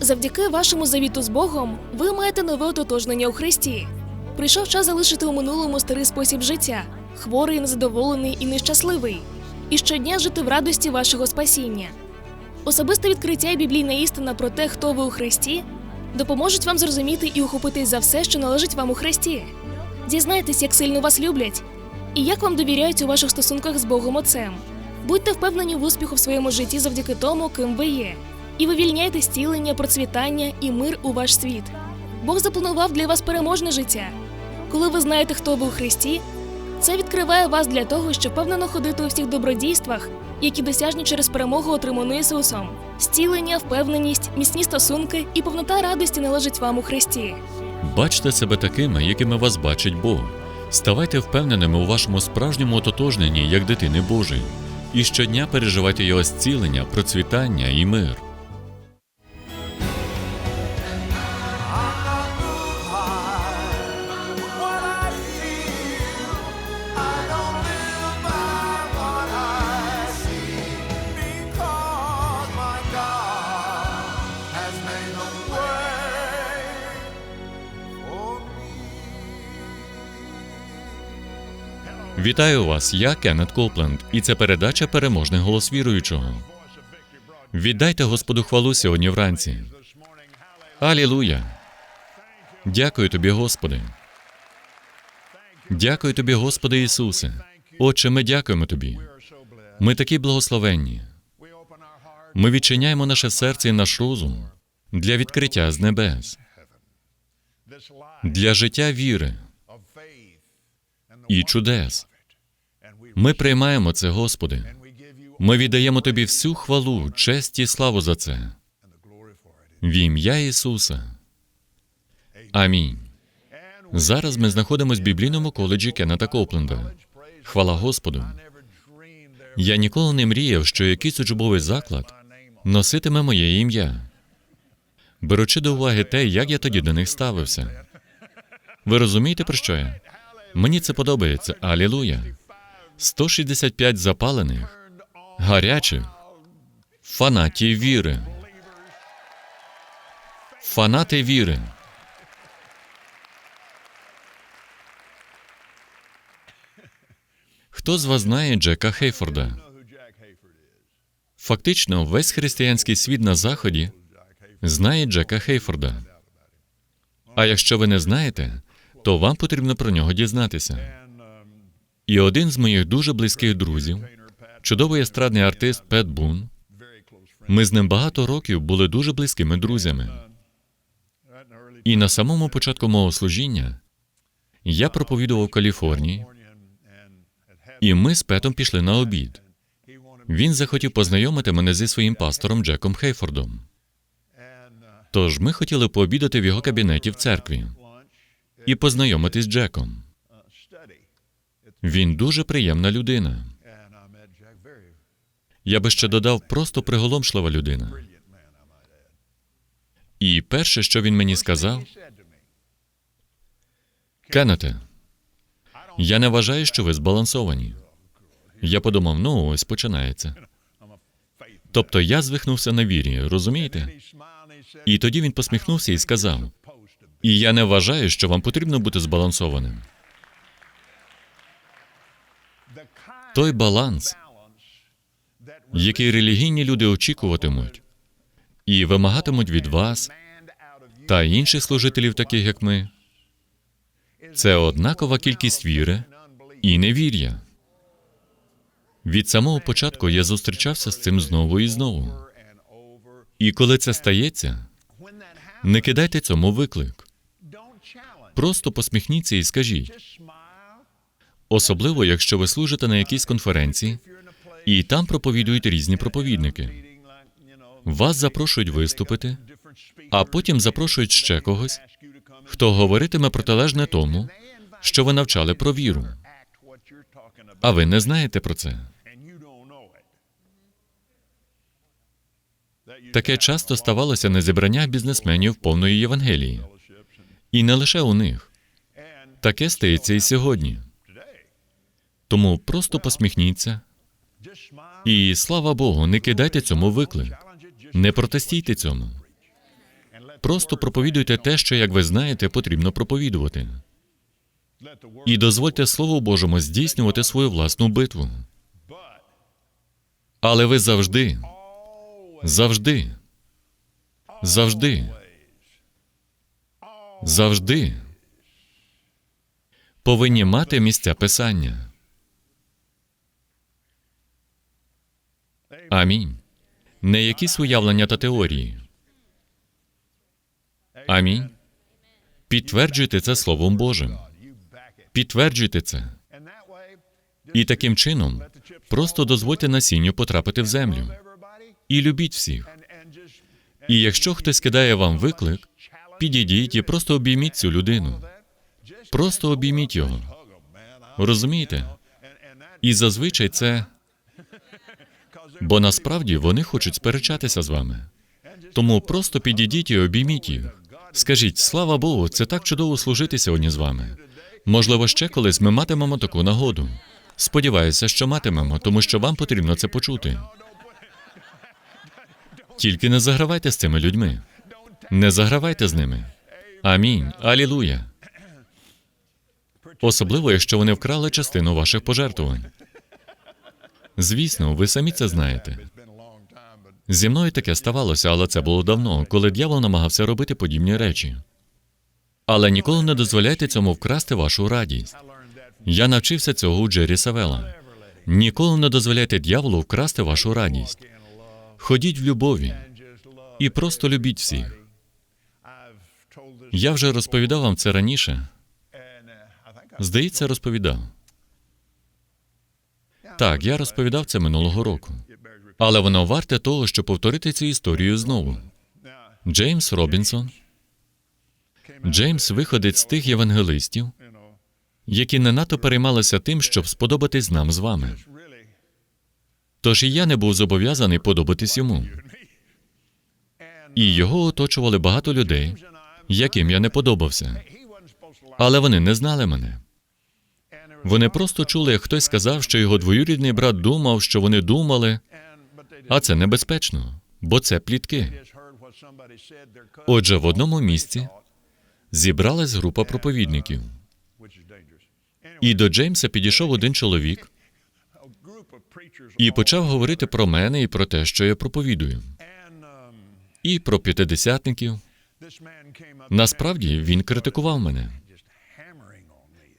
Завдяки вашому завіту з Богом ви маєте нове ототожнення у Христі. Прийшов час залишити у минулому старий спосіб життя, хворий, незадоволений і нещасливий, і щодня жити в радості вашого спасіння. Особисте відкриття і біблійна істина про те, хто ви у Христі, допоможуть вам зрозуміти і ухопитись за все, що належить вам у Христі. Дізнайтесь, як сильно вас люблять, і як вам довіряють у ваших стосунках з Богом Отцем. Будьте впевнені в успіху в своєму житті завдяки тому, ким ви є, і вивільняйте зцілення, процвітання і мир у ваш світ. Бог запланував для вас переможне життя. Коли ви знаєте, хто ви у Христі, це відкриває вас для того, щоб впевнено ходити у всіх добродійствах, які досяжні через перемогу отриману Ісусом. Зцілення, впевненість, міцні стосунки і повнота радості належить вам у Христі. Бачте себе такими, якими вас бачить Бог. Ставайте впевненими у вашому справжньому ототожненні як дитини Божої. І щодня переживайте його зцілення, процвітання і мир. Вітаю вас, я Кеннет Копленд, і це передача Переможний голос віруючого. Віддайте Господу хвалу сьогодні вранці. Алілуя! Дякую тобі, Господи. Дякую тобі, Господи Ісусе. Отче, ми дякуємо тобі. Ми такі благословенні. Ми відчиняємо наше серце і наш розум для відкриття з небес, для життя віри і чудес. Ми приймаємо це, Господи. Ми віддаємо Тобі всю хвалу, честь і славу за це. В ім'я Ісуса. Амінь. Зараз ми знаходимося в біблійному коледжі Кеннета Копленда. Хвала Господу. Я ніколи не мріяв, що якийсь учбовий заклад носитиме моє ім'я. Беручи до уваги те, як я тоді до них ставився. Ви розумієте, про що я? Мені це подобається. Алілуя. 165 запалених, гарячих, фанатів віри. Фанати віри. Хто з вас знає Джека Хейфорда? Фактично, весь християнський світ на Заході знає Джека Хейфорда. А якщо ви не знаєте, то вам потрібно про нього дізнатися. І один з моїх дуже близьких друзів, чудовий естрадний артист Пет Бун, ми з ним багато років були дуже близькими друзями. І на самому початку мого служіння я проповідував Каліфорнії, і ми з Петом пішли на обід. Він захотів познайомити мене зі своїм пастором Джеком Хейфордом. Тож ми хотіли пообідати в його кабінеті в церкві і познайомитись з Джеком. Він дуже приємна людина. Я би ще додав просто приголомшлива людина. І перше, що він мені сказав, Кеннете, я не вважаю, що ви збалансовані. Я подумав, ну ось починається. Тобто я звихнувся на вірі, розумієте? І тоді він посміхнувся і сказав: І я не вважаю, що вам потрібно бути збалансованим. Той баланс, який релігійні люди очікуватимуть і вимагатимуть від вас та інших служителів, таких як ми, це однакова кількість віри і невір'я. Від самого початку я зустрічався з цим знову і знову. І коли це стається, не кидайте цьому виклик. Просто посміхніться і скажіть, особливо, якщо ви служите на якійсь конференції, і там проповідують різні проповідники. Вас запрошують виступити, а потім запрошують ще когось, хто говоритиме протилежне тому, що ви навчали про віру. А ви не знаєте про це. Таке часто ставалося на зібраннях бізнесменів повної Євангелії. І не лише у них. Таке стається і сьогодні. Тому просто посміхніться і слава Богу, не кидайте цьому виклик. Не протестійте цьому. Просто проповідуйте те, що, як ви знаєте, потрібно проповідувати. І дозвольте Слову Божому здійснювати свою власну битву. Але ви завжди, завжди, завжди, завжди повинні мати місця писання. Амінь. Не якісь уявлення та теорії. Амінь. Підтверджуйте це Словом Божим. Підтверджуйте це. І таким чином просто дозвольте насінню потрапити в землю. І любіть всіх. І якщо хтось кидає вам виклик, підійдіть і просто обійміть цю людину. Просто обійміть його. Розумієте? І зазвичай це. Бо насправді вони хочуть сперечатися з вами. Тому просто підійдіть і обійміть їх. Скажіть, слава Богу, це так чудово служити сьогодні з вами. Можливо, ще колись ми матимемо таку нагоду. Сподіваюся, що матимемо, тому що вам потрібно це почути. Тільки не загравайте з цими людьми. Не загравайте з ними. Амінь. Алілуя. Особливо, якщо вони вкрали частину ваших пожертвувань. Звісно, ви самі це знаєте. Зі мною таке ставалося, але це було давно, коли дьявол намагався робити подібні речі. Але ніколи не дозволяйте цьому вкрасти вашу радість. Я навчився цього у Джері Савела. Ніколи не дозволяйте дьяволу вкрасти вашу радість. Ходіть в любові і просто любіть всіх. Я вже розповідав вам це раніше. Здається, розповідав. Так, я розповідав це минулого року. Але воно варте того, щоб повторити цю історію знову. Джеймс Робінсон. Джеймс виходить з тих євангелистів, які не надто переймалися тим, щоб сподобатись нам з вами. Тож і я не був зобов'язаний подобатись йому. І його оточували багато людей, яким я не подобався. Але вони не знали мене. Вони просто чули, як хтось сказав, що його двоюрідний брат думав, що вони думали, а це небезпечно, бо це плітки. Отже, в одному місці зібралась група проповідників, і до Джеймса підійшов один чоловік і почав говорити про мене і про те, що я проповідую, і про п'ятидесятників. Насправді він критикував мене.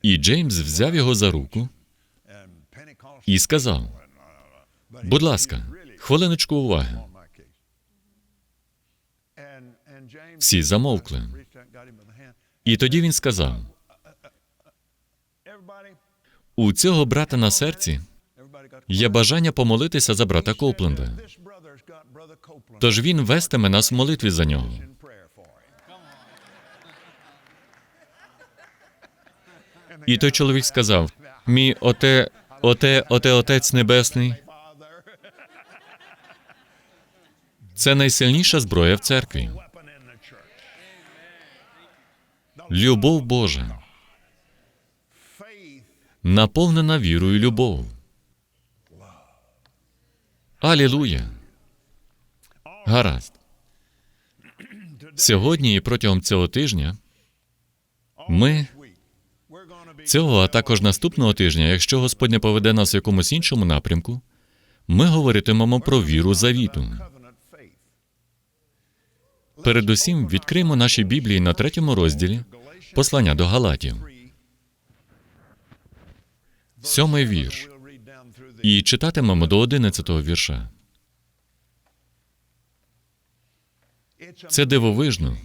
І Джеймс взяв його за руку і сказав: будь ласка, хвилиночку уваги. Всі замовкли. І тоді він сказав: у цього брата на серці є бажання помолитися за брата Копленда. Тож він вестиме нас в молитві за нього. І той чоловік сказав: Мій оте, оте, оте, отець небесний. Це найсильніша зброя в церкві. Любов Божа, наповнена вірою любов. Алілуя. Гаразд. Сьогодні і протягом цього тижня ми цього, а також наступного тижня, якщо Господь не поведе нас в якомусь іншому напрямку, ми говоритимемо про віру завіту. Передусім відкриємо наші Біблії на третьому розділі послання до Галатів. Сьомий вірш. І читатимемо до одинадцятого вірша. Це дивовижно.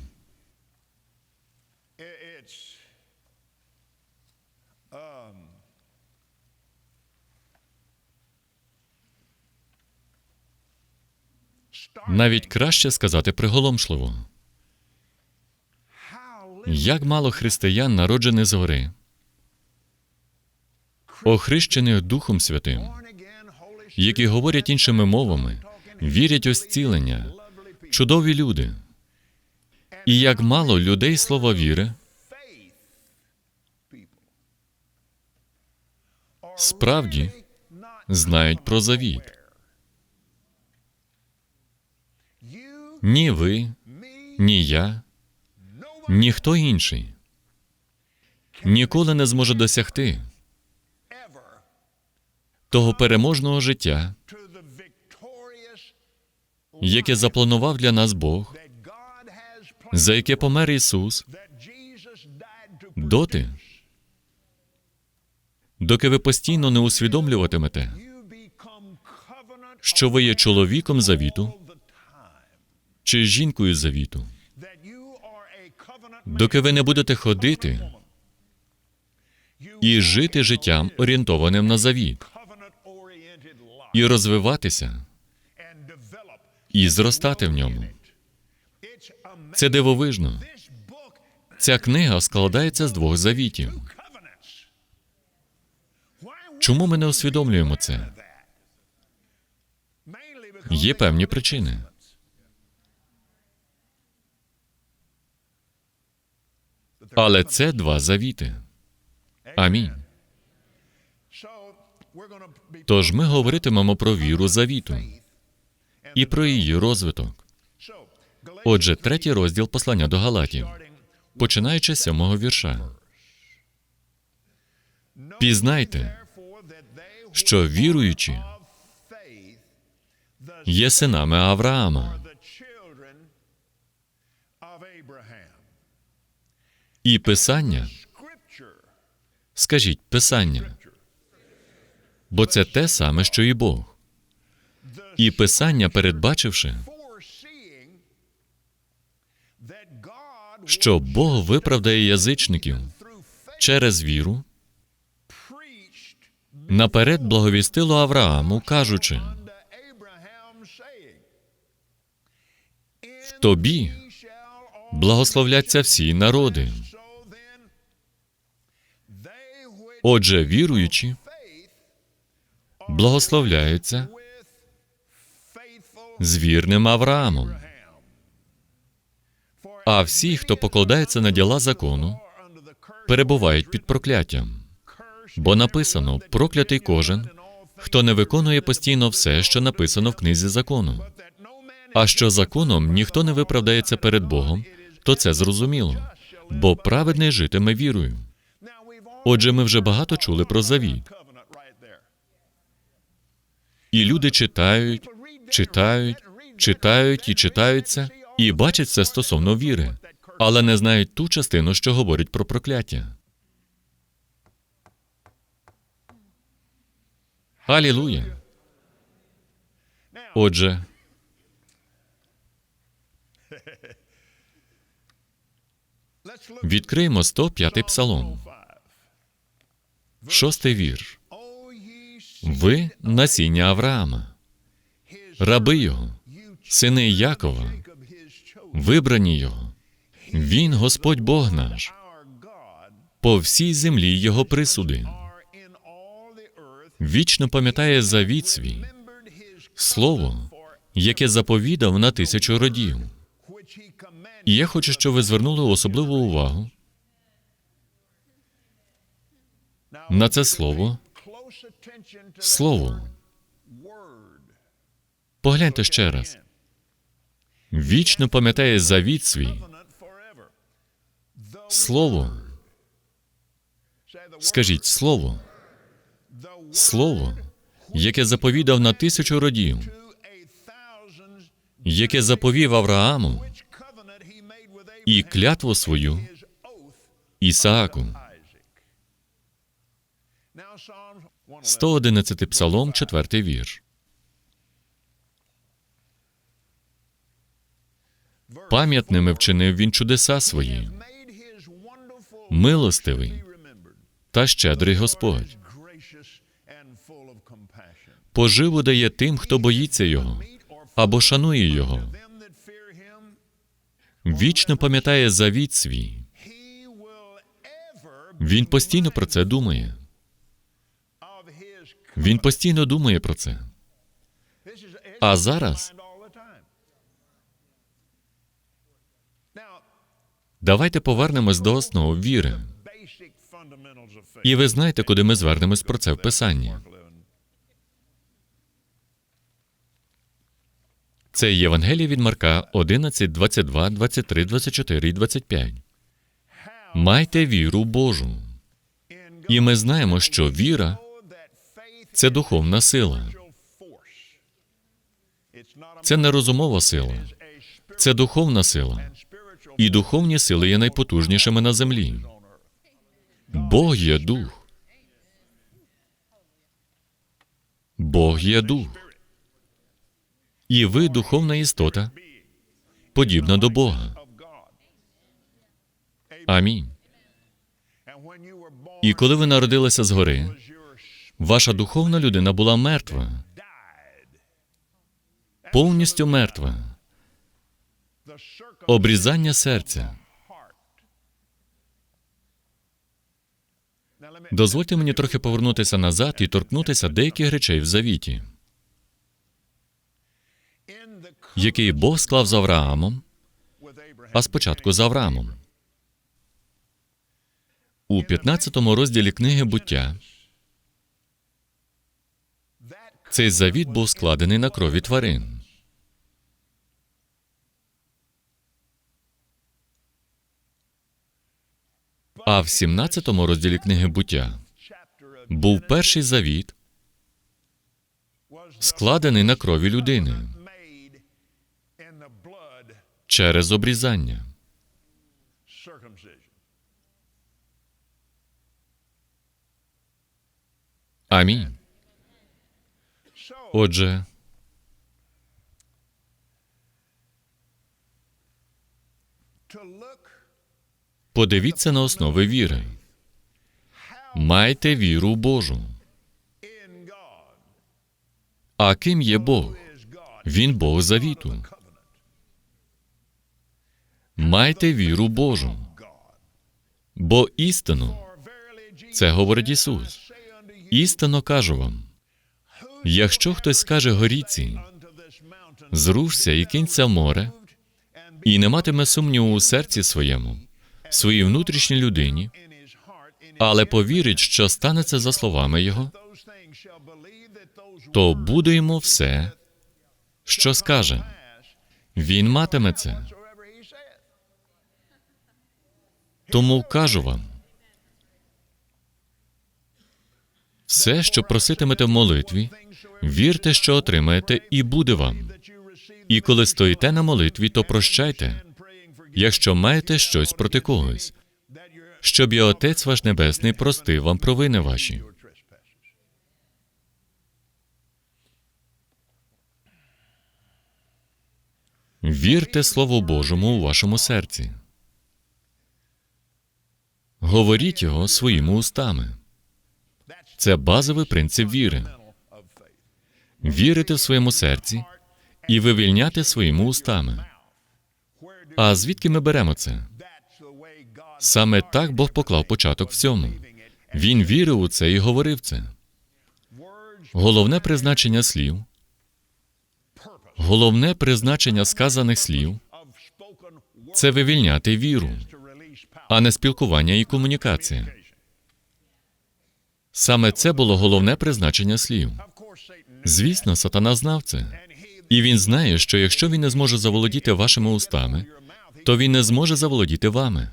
Навіть краще сказати приголомшливо. Як мало християн, народжених згори, охрещених Духом Святим, які говорять іншими мовами, вірять у зцілення, чудові люди. І як мало людей слова віри справді знають про завіт. Ні ви, ні я, ніхто інший ніколи не зможе досягти того переможного життя, яке запланував для нас Бог, за яке помер Ісус, доти, доки ви постійно не усвідомлюватимете, що ви є чоловіком завіту чи жінкою завіту, доки ви не будете ходити і жити життям, орієнтованим на завіт, і розвиватися, і зростати в ньому. Це дивовижно. Ця книга складається з двох завітів. Чому ми не усвідомлюємо це? Є певні причини. Але це два завіти. Амінь. Тож ми говоритимемо про віру завіту і про її розвиток. Отже, третій розділ послання до Галатів, починаючи з сьомого вірша. Пізнайте, що віруючі є синами Авраама. І Писання, скажіть Писання, бо це те саме, що і Бог. І Писання, передбачивши, що Бог виправдає язичників через віру, наперед благовістило Аврааму, кажучи, в тобі благословляться всі народи. Отже, віруючі благословляються з вірним Авраамом. А всі, хто покладається на діла закону, перебувають під прокляттям. Бо написано: проклятий кожен, хто не виконує постійно все, що написано в книзі закону. А що законом ніхто не виправдається перед Богом, то це зрозуміло, бо праведний житиме вірою. Отже, ми вже багато чули про завіт. І люди читають, читають, читають і читаються, і бачать це стосовно віри, але не знають ту частину, що говорить про прокляття. Алілуя. Отже, відкриємо 105-й псалом, шостий вірш. Ви насіння Авраама, раби його, сини Якова, вибрані його. Він Господь Бог наш, по всій землі його присуди. Вічно пам'ятає завіт свій, слово, яке заповідав на тисячу родів. І я хочу, щоб ви звернули особливу увагу на це слово. Слово. Погляньте ще раз. Вічно пам'ятає завіт свій. Слово. Скажіть слово. Слово, яке заповідав на тисячу родів, яке заповів Аврааму і клятву свою Ісааку. 111 псалом, 4 вірш. Пам'ятними вчинив він чудеса свої, милостивий та щедрий Господь. Поживу дає тим, хто боїться його або шанує його. Вічно пам'ятає завіт свій. Він постійно про це думає. Він постійно думає про це. А зараз давайте повернемось до основ віри. І ви знаєте, куди ми звернемось про це в Писанні. Це Євангеліє від Марка 11, 22, 23, 24 і 25. Майте віру Божу. І ми знаємо, що віра це духовна сила. Це не розумова сила, це духовна сила. І духовні сили є найпотужнішими на землі. Бог є дух. Бог є дух. І ви духовна істота, подібна до Бога. Амінь. І коли ви народилися згори, ваша духовна людина була мертва, повністю мертва. Обрізання серця. Дозвольте мені трохи повернутися назад і торкнутися деяких речей в завіті, який Бог склав з Авраамом, а спочатку з Авраамом. У 15 розділі книги буття цей завіт був складений на крові тварин. А в 17 розділі книги буття був перший завіт, складений на крові людини через обрізання. Амінь. Отже, подивіться на основи віри. Майте віру Божу. А ким є Бог? Він Бог завіту. Майте віру Божу. Бо істину, це говорить Ісус. Істинно кажу вам: якщо хтось скаже горіці, зрушся і кинься в море, і не матиме сумніву у серці своєму, своїй внутрішній людині, але повірить, що станеться за словами Його, то буде йому все, що скаже. Він матиме це. Тому кажу вам: все, що проситимете в молитві, вірте, що отримаєте, і буде вам. І коли стоїте на молитві, то прощайте, якщо маєте щось проти когось, щоб і Отець ваш Небесний простив вам провини ваші. Вірте Слову Божому у вашому серці. Говоріть його своїми устами. Це базовий принцип віри. Вірити в своєму серці і вивільняти своїми устами. А звідки ми беремо це? Саме так Бог поклав початок всьому. Він вірив у це і говорив це. Головне призначення слів, головне призначення сказаних слів це вивільняти віру, а не спілкування і комунікація. Саме це було головне призначення слів. Звісно, сатана знав це. І він знає, що якщо він не зможе заволодіти вашими устами, то він не зможе заволодіти вами.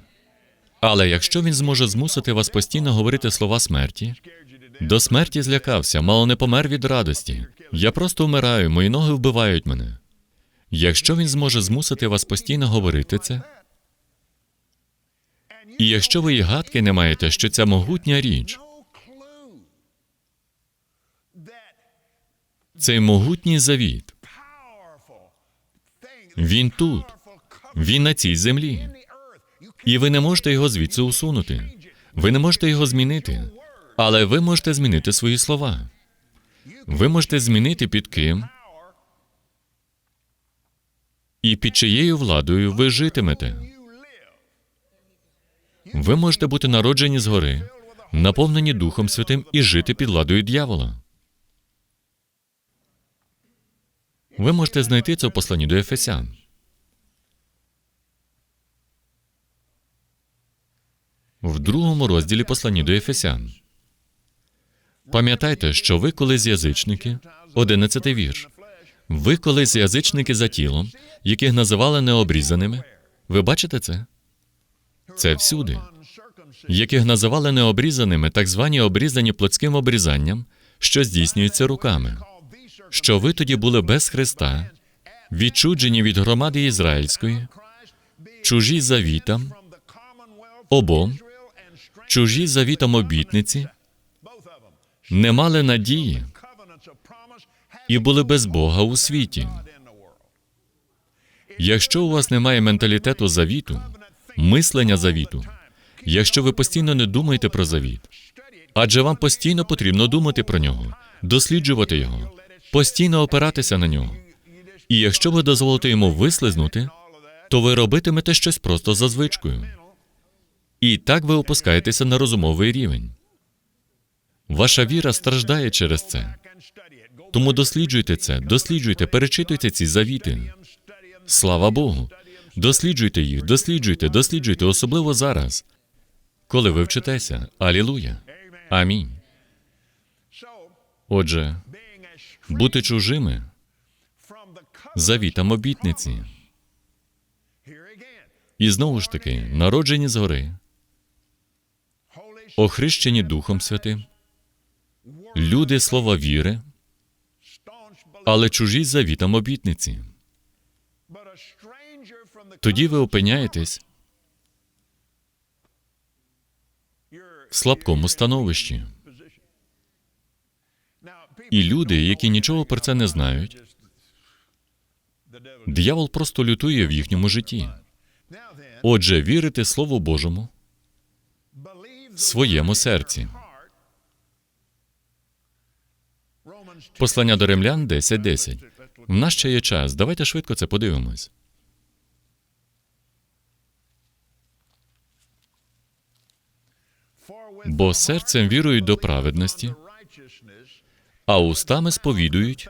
Але якщо він зможе змусити вас постійно говорити слова смерті, до смерті злякався, мало не помер від радості. Я просто вмираю, мої ноги вбивають мене. Якщо він зможе змусити вас постійно говорити це, і якщо ви і гадки не маєте, що ця могутня річ, цей могутній завіт, він тут, він на цій землі. І ви не можете його звідси усунути. Ви не можете його змінити. Але ви можете змінити свої слова. Ви можете змінити під ким і під чиєю владою ви житимете. Ви можете бути народжені згори, наповнені Духом Святим і жити під владою дьявола. Ви можете знайти це в посланні до Ефесян. В другому розділі посланні до Ефесян. Пам'ятайте, що ви колись язичники, одинадцятий вірш. Ви колись язичники за тілом, яких називали необрізаними. Ви бачите це? Це всюди. Яких називали необрізаними, так звані обрізані плотським обрізанням, що здійснюється руками. Що ви тоді були без Христа, відчуджені від громади ізраїльської, чужі завітам, обом, чужі завітам обітниці, не мали надії і були без Бога у світі. Якщо у вас немає менталітету завіту, мислення завіту, якщо ви постійно не думаєте про завіт, адже вам постійно потрібно думати про нього, досліджувати його, постійно опиратися на нього. І якщо ви дозволите йому вислизнути, то ви робитимете щось просто за звичкою. І так ви опускаєтеся на розумовий рівень. Ваша віра страждає через це. Тому досліджуйте це, досліджуйте, перечитуйте ці завіти. Слава Богу. Досліджуйте їх, досліджуйте, досліджуйте, особливо зараз, коли ви вчитеся. Алілуя. Амінь. Отже, бути чужими завітам обітниці. І знову ж таки, народжені згори, охрещені Духом Святим, люди слова віри, але чужі завітам обітниці. Тоді ви опиняєтесь в слабкому становищі. І люди, які нічого про це не знають, диявол просто лютує в їхньому житті. Отже, вірити Слову Божому своєму серці. Послання до римлян 10.10. В нас ще є час. Давайте швидко це подивимось. Бо серцем вірують до праведності, а устами сповідують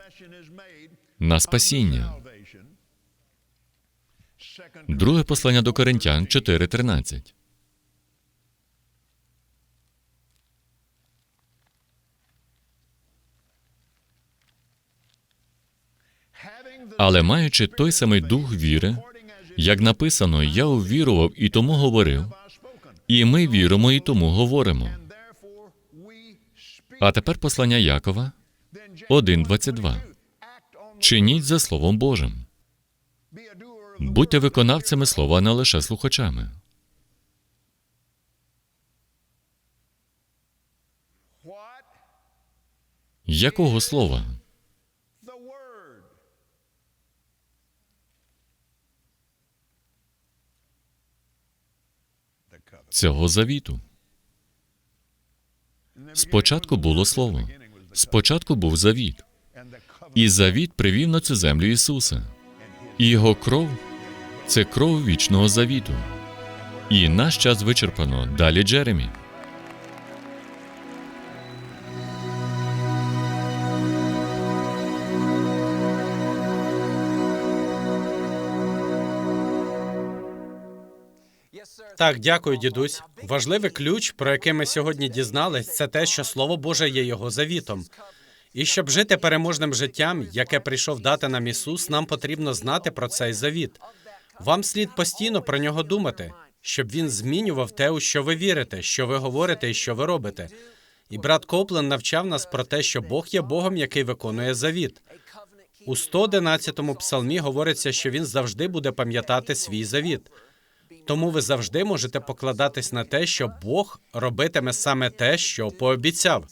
на спасіння. Друге послання до Коринтян 4.13. Але маючи той самий дух віри, як написано, я увірував і тому говорив, і ми віримо і тому говоримо. А тепер послання Якова 1.22. Чиніть за Словом Божим. Будьте виконавцями слова, а не лише слухачами. Якого слова? Цього завіту. Спочатку було слово. Спочатку був завіт. І завіт привів на цю землю Ісуса. І його кров це кров вічного завіту. І наш час вичерпано. Далі Джеремі. Так, дякую, дідусь. Важливий ключ, про який ми сьогодні дізнались, це те, що Слово Боже є його завітом. І щоб жити переможним життям, яке прийшов дати нам Ісус, нам потрібно знати про цей завіт. Вам слід постійно про нього думати, щоб він змінював те, у що ви вірите, що ви говорите і що ви робите. І брат Коплен навчав нас про те, що Бог є Богом, який виконує завіт. У 111-му псалмі говориться, що він завжди буде пам'ятати свій завіт. Тому ви завжди можете покладатись на те, що Бог робитиме саме те, що пообіцяв.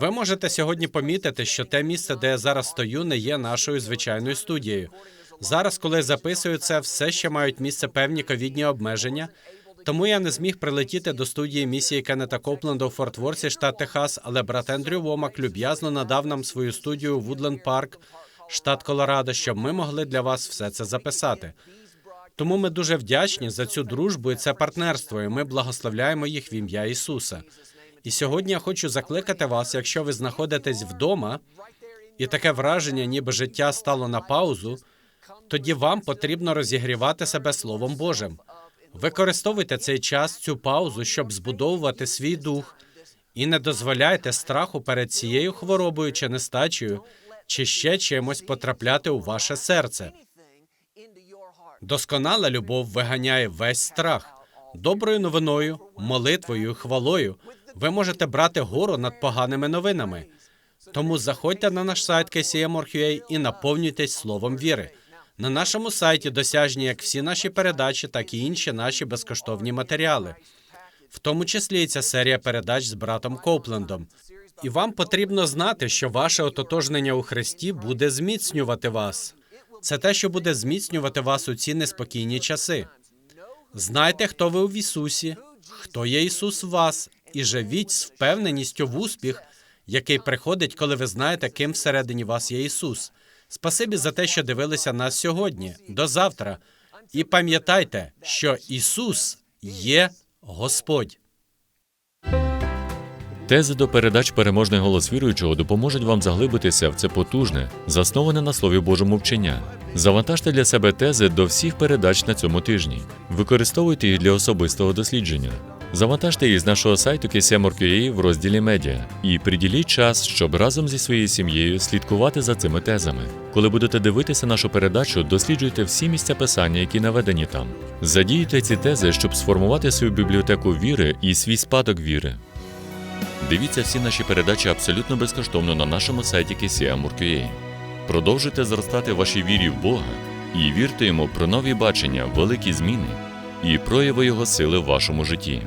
Ви можете сьогодні помітити, що те місце, де я зараз стою, не є нашою звичайною студією. Зараз, коли записую це, все ще мають місце певні ковідні обмеження. Тому я не зміг прилетіти до студії місії Кеннета Копленда у Форт Ворсі, штат Техас, але брат Ендрю Вомак люб'язно надав нам свою студію у Вудленд Парк, штат Колорадо, щоб ми могли для вас все це записати. Тому ми дуже вдячні за цю дружбу і це партнерство, і ми благословляємо їх в ім'я Ісуса. І сьогодні я хочу закликати вас, якщо ви знаходитесь вдома, і таке враження, ніби життя стало на паузу, тоді вам потрібно розігрівати себе Словом Божим. Використовуйте цей час, цю паузу, щоб збудовувати свій дух, і не дозволяйте страху перед цією хворобою чи нестачею, чи ще чимось потрапляти у ваше серце. Досконала любов виганяє весь страх. Доброю новиною, молитвою, хвалою ви можете брати гору над поганими новинами. Тому заходьте на наш сайт KCM.org.ua і наповнюйтесь словом віри. На нашому сайті досяжні як всі наші передачі, так і інші наші безкоштовні матеріали, в тому числі і ця серія передач з братом Коплендом. І вам потрібно знати, що ваше ототожнення у Христі буде зміцнювати вас. Це те, що буде зміцнювати вас у ці неспокійні часи. Знайте, хто ви в Ісусі, хто є Ісус в вас, і живіть з впевненістю в успіх, який приходить, коли ви знаєте, ким всередині вас є Ісус. Спасибі за те, що дивилися нас сьогодні. До завтра. І пам'ятайте, що Ісус є Господь. Тези до передач Переможний голос віруючого допоможуть вам заглибитися в це потужне, засноване на Слові Божому вчення. Завантажте для себе тези до всіх передач на цьому тижні. Використовуйте їх для особистого дослідження. Завантажте їх з нашого сайту KCM.org.ua в розділі Медіа і приділіть час, щоб разом зі своєю сім'єю слідкувати за цими тезами. Коли будете дивитися нашу передачу, досліджуйте всі місця писання, які наведені там. Задіюйте ці тези, щоб сформувати свою бібліотеку віри і свій спадок віри. Дивіться всі наші передачі абсолютно безкоштовно на нашому сайті KCM.org.ua. Продовжуйте зростати вашій вірі в Бога і вірте йому про нові бачення, великі зміни і прояви Його сили в вашому житті.